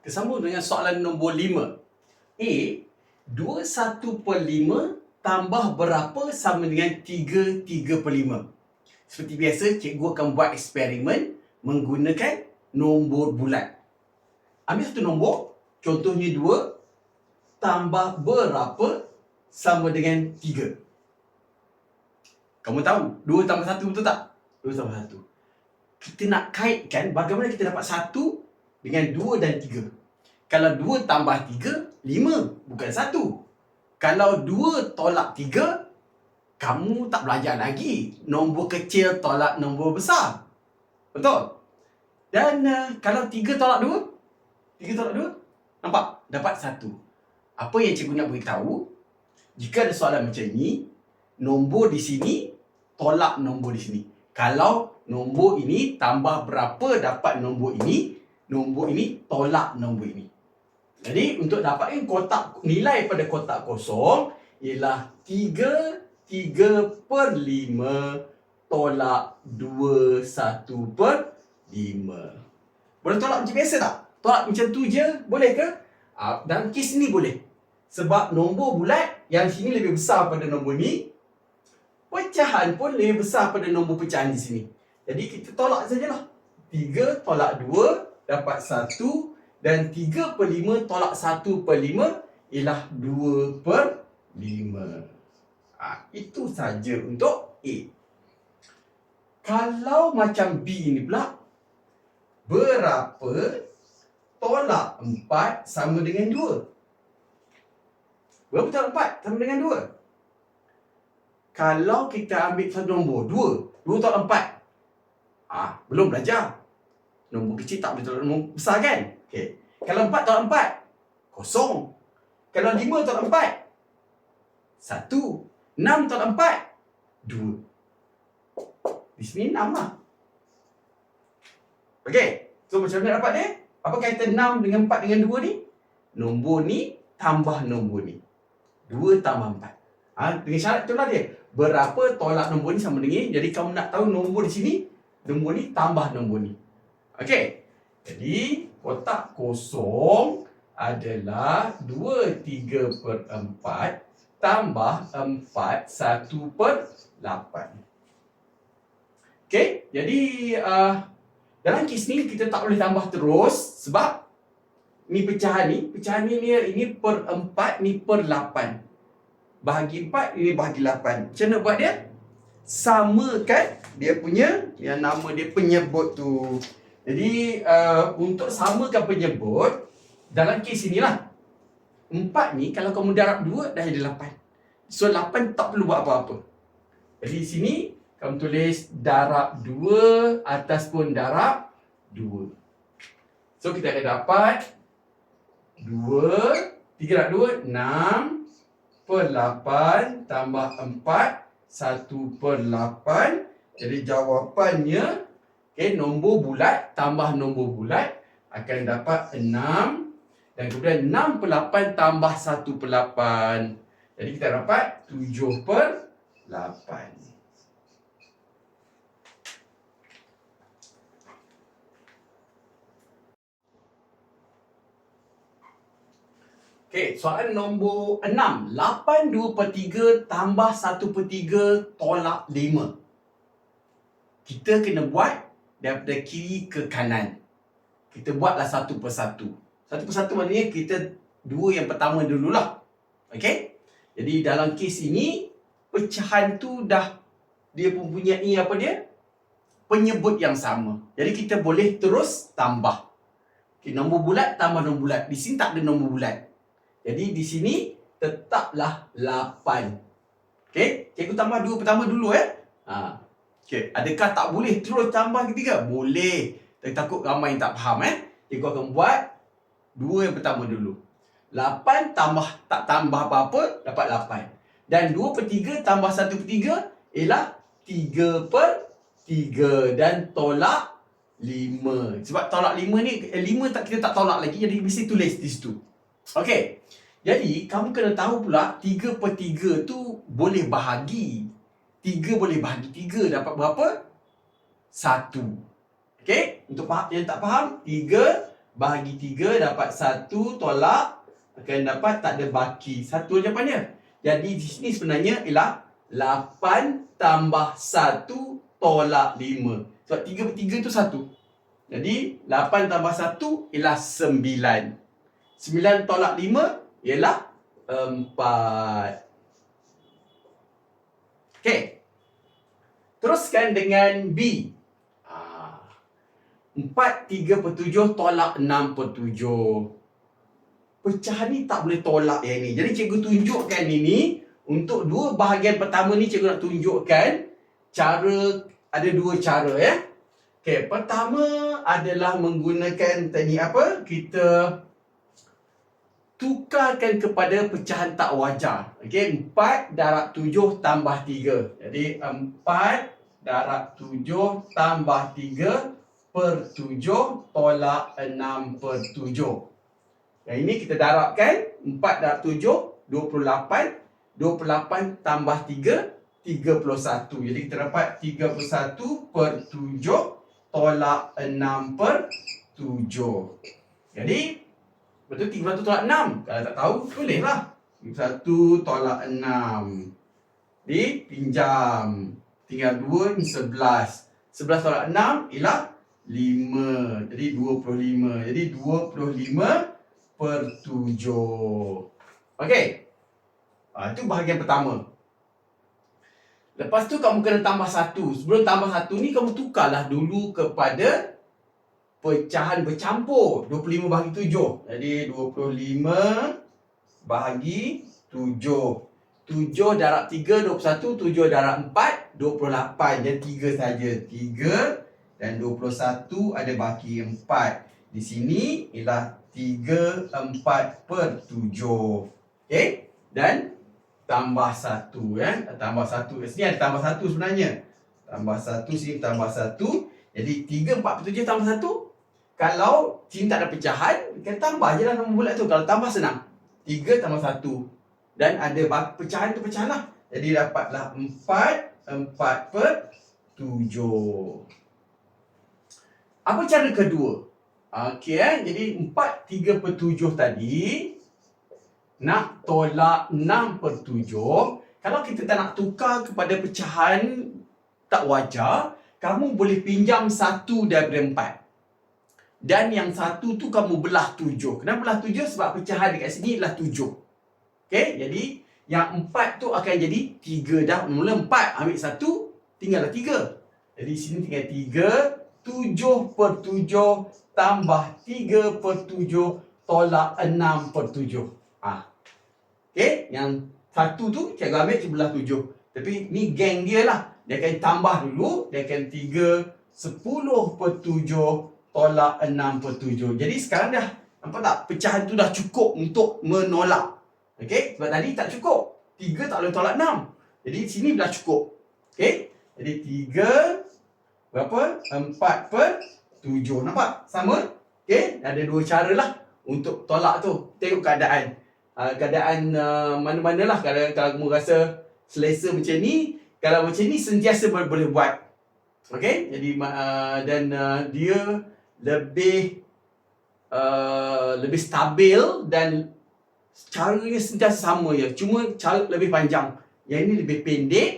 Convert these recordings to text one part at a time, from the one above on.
Tersambung dengan soalan nombor 5. A, 21 per 5 tambah berapa sama dengan 3 3 per 5? Seperti biasa, cikgu akan buat eksperimen menggunakan nombor bulat. Ambil satu nombor, contohnya 2 tambah berapa sama dengan 3. Kamu tahu 2 tambah 1 betul tak? 2 tambah 1. Kita nak kaitkan bagaimana kita dapat 1 dengan 2 dan 3. Kalau 2 tambah 3, 5 bukan 1. Kalau 2 tolak 3, kamu tak belajar lagi. Nombor kecil tolak nombor besar. Betul? Dan uh, kalau 3 tolak 2, 3 tolak 2, nampak? Dapat 1. Apa yang cikgu nak beritahu? Jika ada soalan macam ni, nombor di sini tolak nombor di sini. Kalau nombor ini tambah berapa dapat nombor ini, nombor ini tolak nombor ini. Jadi untuk dapatkan kotak nilai pada kotak kosong ialah 3 3 per 5 tolak 2 1 per 5. Boleh tolak macam biasa tak? Tolak macam tu je boleh ke? Ah, dalam kes ni boleh. Sebab nombor bulat yang sini lebih besar pada nombor ni. Pecahan pun lebih besar pada nombor pecahan di sini. Jadi kita tolak sajalah. 3 tolak 2 dapat 1 dan 3 per 5 tolak 1 per 5 ialah 2 per 5. Ha, itu saja untuk A. Kalau macam B ni pula, berapa tolak 4 sama dengan 2? Berapa tolak 4 sama dengan 2? Kalau kita ambil satu nombor, 2. 2 tolak 4. Ah, belum belajar. Nombor kecil tak boleh tolak nombor besar kan? Okey. Kalau 4 tolak 4, kosong. Kalau 5 tolak 4, 1. 6 tolak 4, 2. Di sini 6 lah. Okey. So macam mana dapat dia? Apa kaitan 6 dengan 4 dengan 2 ni? Nombor ni tambah nombor ni. 2 tambah 4. Ha, dengan syarat itulah dia. Berapa tolak nombor ni sama dengan Jadi kamu nak tahu nombor di sini, nombor ni tambah nombor ni. Okey. Jadi kotak kosong adalah 2 3 per 4 tambah 4 1 per 8. Okey. Jadi uh, dalam kes ni kita tak boleh tambah terus sebab ni pecahan ni, pecahan ni ni ini per 4 ni per 8 bahagi 4 ini bahagi 8 macam mana buat dia samakan dia punya yang nama dia penyebut tu jadi uh, untuk samakan penyebut dalam kes inilah. 4 ni kalau kamu darab 2 dah jadi 8 so 8 tak perlu buat apa-apa. Jadi di sini kamu tulis darab 2 atas pun darab 2 so kita akan dapat 2 3 darab 2 6 per 8 tambah 4 1 per 8 jadi jawapannya okay, nombor bulat tambah nombor bulat akan dapat 6 dan kemudian 6 per 8 tambah 1 per 8 jadi kita dapat 7 per 8 Okey, soalan nombor 6. 8 2 per 3 tambah 1 per 3 tolak 5. Kita kena buat daripada kiri ke kanan. Kita buatlah satu per satu. Satu per satu maknanya kita dua yang pertama dululah. Okey? Jadi dalam kes ini, pecahan tu dah dia mempunyai apa dia? Penyebut yang sama. Jadi kita boleh terus tambah. Okay, nombor bulat tambah nombor bulat. Di sini tak ada nombor bulat. Jadi di sini tetaplah 8. Okey, cikgu tambah dua pertama dulu eh. Ha. Okey, adakah tak boleh terus tambah ketiga? Boleh. Tapi takut ramai yang tak faham eh. Cikgu akan buat dua yang pertama dulu. 8 tambah tak tambah apa-apa dapat 8. Dan 2 per 3 tambah 1 per 3 ialah 3 per 3 dan tolak 5. Sebab tolak 5 ni 5 eh, tak kita tak tolak lagi jadi mesti tulis di situ. Okey. Jadi, kamu kena tahu pula 3 per 3 tu boleh bahagi. 3 boleh bahagi 3 dapat berapa? 1. Okey? Untuk yang tak faham, 3 bahagi 3 dapat 1 tolak akan dapat tak ada baki. Satu jawapannya. Jadi di sini sebenarnya ialah 8 tambah 1 tolak 5. Sebab 3 per 3 tu 1. Jadi 8 tambah 1 ialah 9. 9 tolak 5 ialah 4. Okey. Teruskan dengan B. Ah. 4 3 per 7 tolak 6 per 7. Pecahan ni tak boleh tolak yang ni. Jadi cikgu tunjukkan ini untuk dua bahagian pertama ni cikgu nak tunjukkan cara ada dua cara ya. Okey, pertama adalah menggunakan teknik apa? Kita tukarkan kepada pecahan tak wajar. Okey, 4 darab 7 tambah 3. Jadi 4 darab 7 tambah 3 per 7 tolak 6 per 7. Yang ini kita darabkan 4 darab 7 28 28 tambah 3 31. Jadi kita dapat 31 per 7 tolak 6 per 7. Jadi Betul 31 tolak 6. Kalau tak tahu, bolehlah. 1 tolak 6. Jadi, pinjam. Tinggal 2 ni 11. 11 tolak 6 ialah 5. Jadi, 25. Jadi, 25 per 7. Okey. Ha, itu bahagian pertama. Lepas tu kamu kena tambah satu. Sebelum tambah satu ni kamu tukarlah dulu kepada pecahan bercampur. 25 bahagi 7 jadi 25 bahagi 7 7 darab 3 21 7 darab 4 28 jadi 3 saja. 3 dan 21 ada baki 4 di sini ialah 3 4 per 7 okey? Dan tambah 1 ya. Tambah 1 sini ada tambah 1 sebenarnya. Tambah 1 sini tambah 1 jadi 3 4 per 7 tambah 1 kalau sini tak ada pecahan, kita tambah je lah nombor bulat tu. Kalau tambah senang. 3 tambah 1. Dan ada pecahan tu pecahan lah. Jadi dapatlah 4, 4 per 7. Apa cara kedua? Okey eh. Jadi 4, 3 per 7 tadi. Nak tolak 6 per 7. Kalau kita tak nak tukar kepada pecahan tak wajar, kamu boleh pinjam satu daripada empat. Dan yang satu tu kamu belah tujuh. Kenapa belah tujuh? Sebab pecahan dekat sini adalah tujuh. Okay, jadi yang empat tu akan jadi tiga dah. Mula empat ambil satu, tinggallah tiga. Jadi sini tinggal tiga. Tujuh per tujuh tambah tiga per tujuh tolak enam per tujuh. Ha. Okay, yang satu tu cikgu ambil cikgu belah tujuh. Tapi ni geng dia lah. Dia akan tambah dulu. Dia akan tiga sepuluh per tujuh tolak 6 per 7. Jadi sekarang dah nampak tak pecahan tu dah cukup untuk menolak. Okey, sebab tadi tak cukup. 3 tak boleh tolak 6. Jadi sini dah cukup. Okey? Jadi 3 berapa? 4 per 7. Nampak? Sama? Okey, ada dua cara lah untuk tolak tu. Tengok keadaan. Uh, keadaan uh, mana-mana lah kalau, kalau kamu rasa selesa macam ni. Kalau macam ni sentiasa boleh buat. Okey, jadi uh, dan uh, dia lebih uh, lebih stabil dan caranya sentiasa sama ya. Cuma cara lebih panjang. Yang ini lebih pendek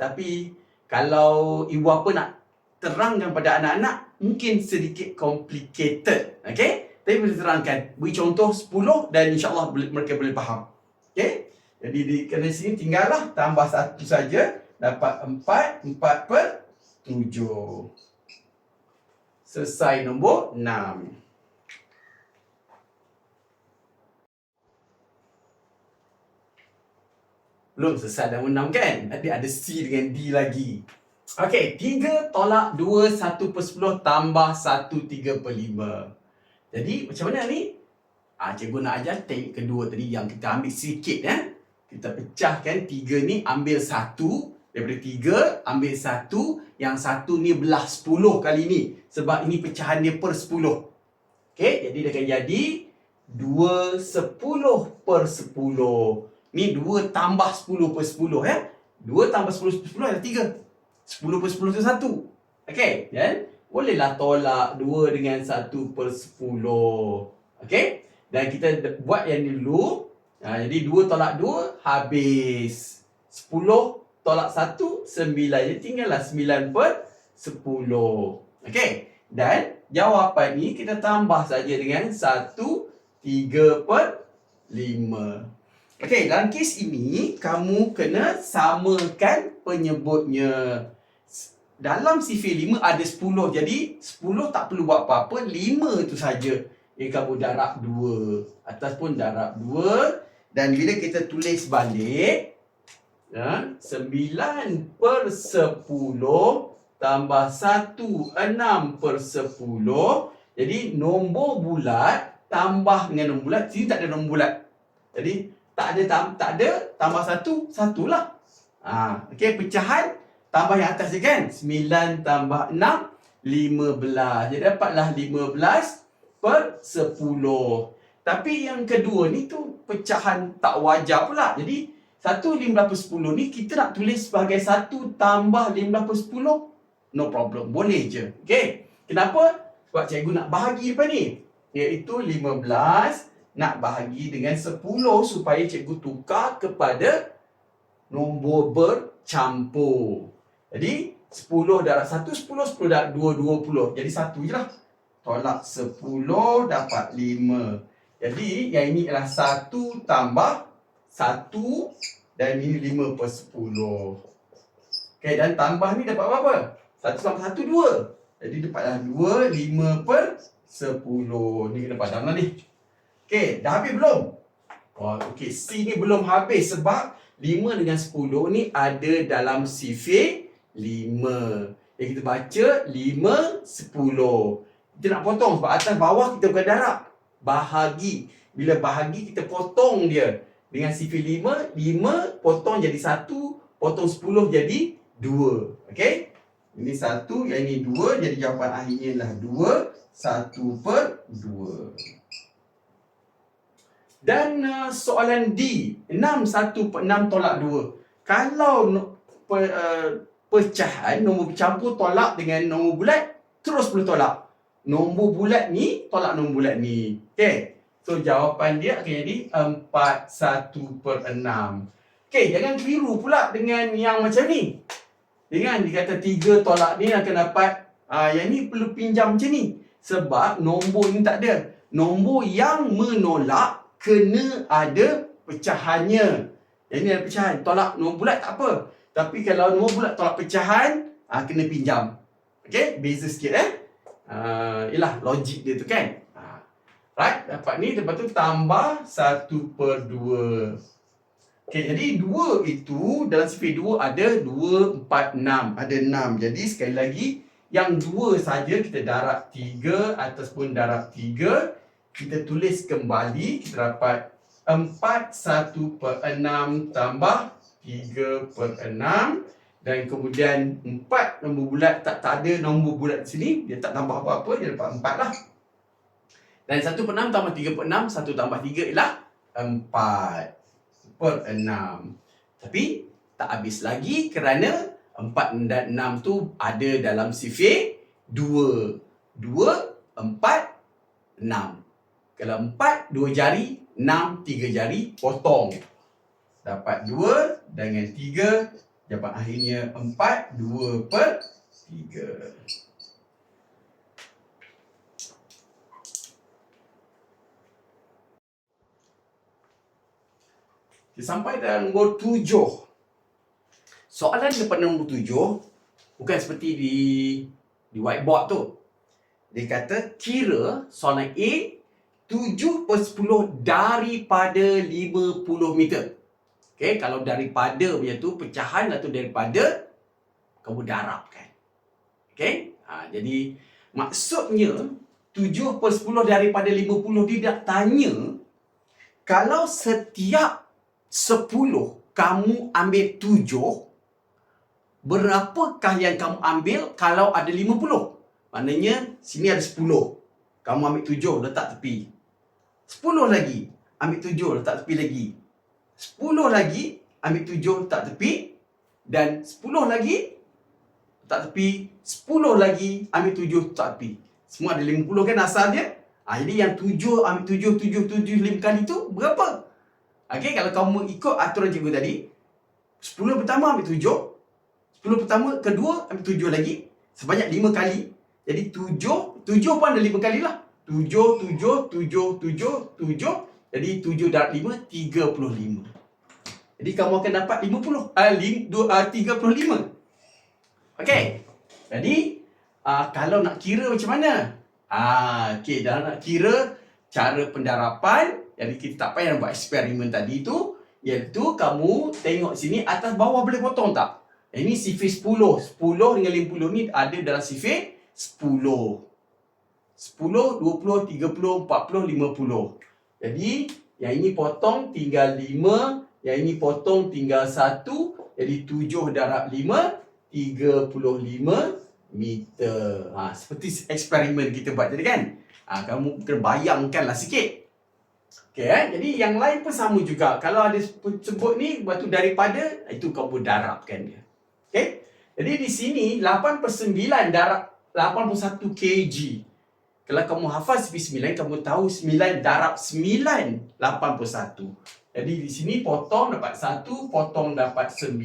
tapi kalau ibu apa nak terangkan pada anak-anak mungkin sedikit complicated. Okay? Tapi boleh terangkan. Beri contoh 10 dan insyaAllah mereka boleh faham. Okay? Jadi di kena sini tinggallah tambah satu saja. Dapat 4. 4 per 7. Selesai nombor 6. Belum selesai nombor 6 kan? Ada ada C dengan D lagi. Okey, 3 tolak 2, 1 per 10 tambah 1, 3 per 5. Jadi, macam mana ni? Ah, cikgu nak ajar teknik kedua tadi yang kita ambil sikit ya. Kita pecahkan 3 ni, ambil 1 daripada 3, ambil 1 yang satu ni belah 10 kali ni. Sebab ini pecahan dia per 10. Okey, jadi dia akan jadi 2 10 per 10. Ni 2 tambah 10 per 10 ya. 2 tambah 10 per 10 adalah 3. 10 per 10 tu 1. Okey, dan bolehlah tolak 2 dengan 1 per 10. Okey? Dan kita buat yang dulu. Ha, jadi 2 tolak 2, habis. 10 tolak 1, 9. Jadi tinggallah 9 per 10. Okey? Dan jawapan ni kita tambah saja dengan 1, 3 per 5. Okey, dalam kes ini, kamu kena samakan penyebutnya dalam sifir 5 ada 10. Jadi 10 tak perlu buat apa-apa, 5 tu saja yang kamu darab 2. Atas pun darab 2 dan bila kita tulis balik ya, 9 per 10 tambah 1 6 per 10 jadi nombor bulat tambah dengan nombor bulat sini tak ada nombor bulat. Jadi tak ada tam, tak ada tambah 1 satulah. Ha, okey pecahan tambah yang atas je kan? 9 tambah 6 15 jadi dapatlah 15 per 10 tapi yang kedua ni tu pecahan tak wajar pula. Jadi 1 15 per 10 ni kita nak tulis sebagai 1 tambah 15 per 10 no problem boleh je okey kenapa sebab cikgu nak bahagi depan ni iaitu 15 nak bahagi dengan 10 supaya cikgu tukar kepada nombor bercampur jadi 10 darab 1, 10, 10 darab 2, 20. Jadi 1 je lah. Tolak 10 dapat 5. Jadi yang ini adalah 1 tambah 1 dan ini 5 per 10. Okay, dan tambah ni dapat berapa? 1 tambah 1, 2. Jadi dapatlah 2, 5 per 10. Ni kena padam lah ni. Okay, dah habis belum? Wah, okay, C ni belum habis sebab 5 dengan 10 ni ada dalam sifir lima. Yang kita baca lima, sepuluh. Kita nak potong sebab atas bawah kita bukan darab. Bahagi. Bila bahagi kita potong dia. Dengan sifir lima, lima potong jadi satu, potong sepuluh jadi dua. Okey? Ini satu, yang ini dua. Jadi jawapan akhirnya adalah dua. Satu per dua. Dan uh, soalan D. Enam satu per enam tolak dua. Kalau no, per, uh, pecahan nombor bercampur tolak dengan nombor bulat terus boleh tolak. Nombor bulat ni tolak nombor bulat ni. Okey. So jawapan dia akan jadi 4 1 per 6. Okey, jangan keliru pula dengan yang macam ni. Dengan dikata 3 tolak ni akan dapat ah yang ni perlu pinjam macam ni. Sebab nombor ni tak ada. Nombor yang menolak kena ada pecahannya. Yang ni ada pecahan. Tolak nombor bulat tak apa. Tapi kalau nombor bulat tolak pecahan, ah kena pinjam. Okey, beza sikit eh. Ah, yalah logik dia tu kan. Right, dapat ni lepas tu tambah 1 per 2. Okey, jadi 2 itu dalam sifir 2 ada 2, 4, 6. Ada 6. Jadi sekali lagi, yang 2 saja kita darab 3 ataupun darab 3. Kita tulis kembali, kita dapat 4, 1 per 6 tambah 3 per 6 dan kemudian 4 nombor bulat tak, tak ada nombor bulat di sini dia tak tambah apa-apa dia dapat 4 lah dan 1 per 6 tambah 3 per 6 1 tambah 3 ialah 4 per 6 tapi tak habis lagi kerana 4 dan 6 tu ada dalam sifir 2 2, 4, 6 kalau 4, 2 jari 6, 3 jari potong. Dapat 2 dengan 3 jawapan akhirnya 4 2 per 3 sampai dalam nombor 7 Soalan depan nombor 7 Bukan seperti di di whiteboard tu. Dia kata kira soalan A 7 per 10 daripada 50 meter. Okay, kalau daripada punya tu pecahan atau daripada kamu darabkan. Okay, ha, jadi maksudnya 7 per 10 daripada 50 dia tanya kalau setiap 10 kamu ambil 7 berapakah yang kamu ambil kalau ada 50? Maknanya sini ada 10. Kamu ambil 7 letak tepi. 10 lagi ambil 7 letak tepi lagi. 10 lagi ambil 7 letak tepi dan 10 lagi letak tepi. 10 lagi, ambil 7 letak tepi. Semua ada 50 kan asalnya. Ha, jadi yang 7 ambil 7, 7, 7, 5 kali tu berapa? Okey, kalau kamu ikut aturan cikgu tadi, 10 pertama ambil 7, 10 pertama, kedua ambil 7 lagi, sebanyak 5 kali. Jadi 7, 7 pun ada 5 kali lah. 7, 7, 7, 7, 7. Jadi 7 darab 5, 35. Jadi kamu akan dapat 50, uh, 5, 2, uh, 35. Okey. Jadi, uh, kalau nak kira macam mana? Ah, okey, dah nak kira cara pendarapan, jadi kita tak payah buat eksperimen tadi tu, iaitu kamu tengok sini atas bawah boleh potong tak? Ini sifir 10. 10 dengan 50 ni ada dalam sifir 10. 10, 20, 30, 40, 50. Jadi, yang ini potong tinggal 5, yang ini potong tinggal 1. Jadi, 7 darab 5, 35 meter. Ha, seperti eksperimen kita buat tadi kan? Ha, kamu kena bayangkanlah sikit. Okay, eh? Jadi yang lain pun sama juga. Kalau ada sebut ni batu daripada, itu kamu darabkan dia. Okay? Jadi di sini 8 per 9 darab 81 kg. Kalau kamu hafal CP9, kamu tahu 9 darab 9, 81. Jadi di sini potong dapat 1, potong dapat 9.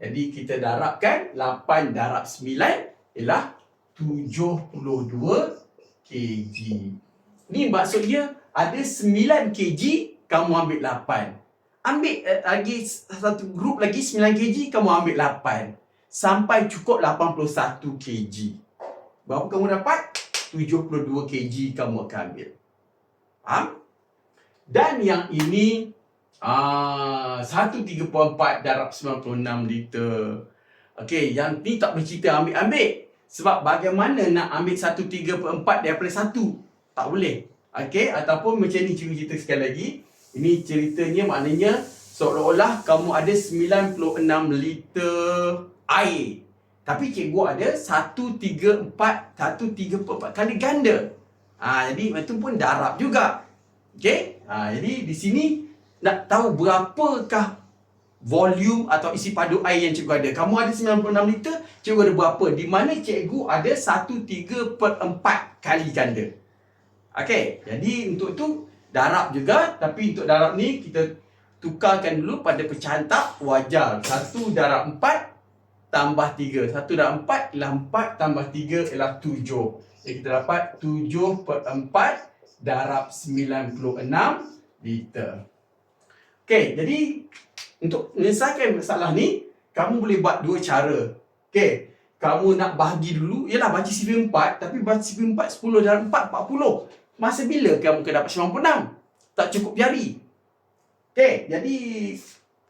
Jadi kita darabkan 8 darab 9 ialah 72 kg. Ni maksudnya ada 9 kg kamu ambil 8. Ambil uh, lagi satu grup lagi 9 kg kamu ambil 8. Sampai cukup 81 kg. Berapa kamu dapat? 72 kg kamu akan ambil. Faham? Dan yang ini uh, 134 darab 96 liter. Okey, yang ni tak boleh cerita ambil-ambil. Sebab bagaimana nak ambil 1 3 per 4 daripada 1? Tak boleh. Okey, ataupun macam ni cerita sekali lagi. Ini ceritanya maknanya seolah-olah kamu ada 96 liter air. Tapi cikgu ada 1 3 4 1 3 per 4 kali ganda. Ha, jadi itu pun darab juga. Okey? Ha, jadi di sini nak tahu berapakah volume atau isi padu air yang cikgu ada. Kamu ada 96 liter, cikgu ada berapa? Di mana cikgu ada 1 3 per 4 kali ganda. Okey, jadi untuk itu darab juga. Tapi untuk darab ni kita tukarkan dulu pada pecahan tak wajar. 1 darab 4 tambah 3. 1 darab 4 ialah 4 tambah 3 ialah 7. Jadi kita dapat 7 per 4 darab 96 liter. Okey, jadi untuk menyelesaikan masalah ni, kamu boleh buat dua cara. Okey. Kamu nak bahagi dulu, ialah baca sifir 4, tapi baca sifir 4, 10 dalam 4, 40. Masa bila kamu akan dapat 96? Tak cukup jari. Okey, jadi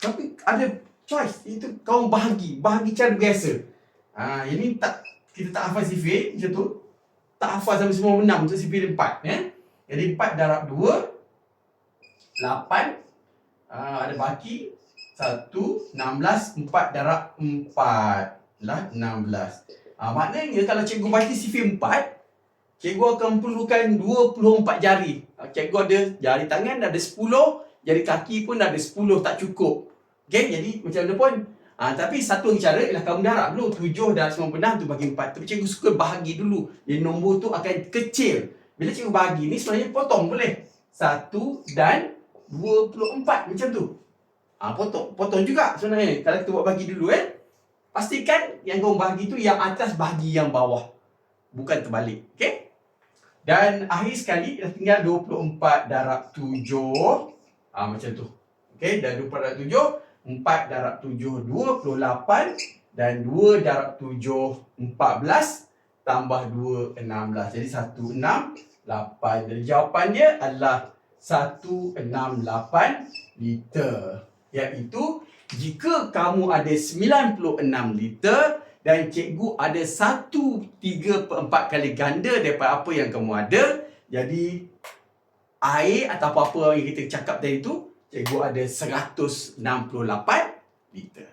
tapi ada choice. Itu kamu bahagi, bahagi cara biasa. Ha, ini tak kita tak hafal sifir macam tu. Tak hafal sampai 96 untuk sifir 4, ya. Jadi 4 darab 2 8 uh, ada baki satu, enam belas, empat darab empat. Lah, enam belas. Ha, maknanya kalau cikgu baca sifir empat, cikgu akan perlukan dua puluh empat jari. Ha, cikgu ada jari tangan ada sepuluh, jari kaki pun ada sepuluh, tak cukup. Okay, jadi macam mana pun. Ha, tapi satu cara ialah kamu darab dulu. Tujuh dan sembilan pernah tu bagi empat. Tapi cikgu suka bahagi dulu. Jadi nombor tu akan kecil. Bila cikgu bahagi ni sebenarnya potong boleh. Satu dan dua puluh empat macam tu. Ah ha, potong potong juga sebenarnya. Kalau kita buat bagi dulu eh. Pastikan yang kau bagi tu yang atas bagi yang bawah. Bukan terbalik. Okey? Dan akhir sekali dah tinggal 24 darab 7. Ah ha, macam tu. Okey, dan 24 darab 7, 4 darab 7 28 dan 2 darab 7 14 tambah 2 16. Jadi 1 6 8. Jadi jawapan dia adalah 168 liter iaitu jika kamu ada 96 liter dan cikgu ada 1 3 per 4 kali ganda daripada apa yang kamu ada. Jadi air atau apa-apa yang kita cakap tadi tu cikgu ada 168 liter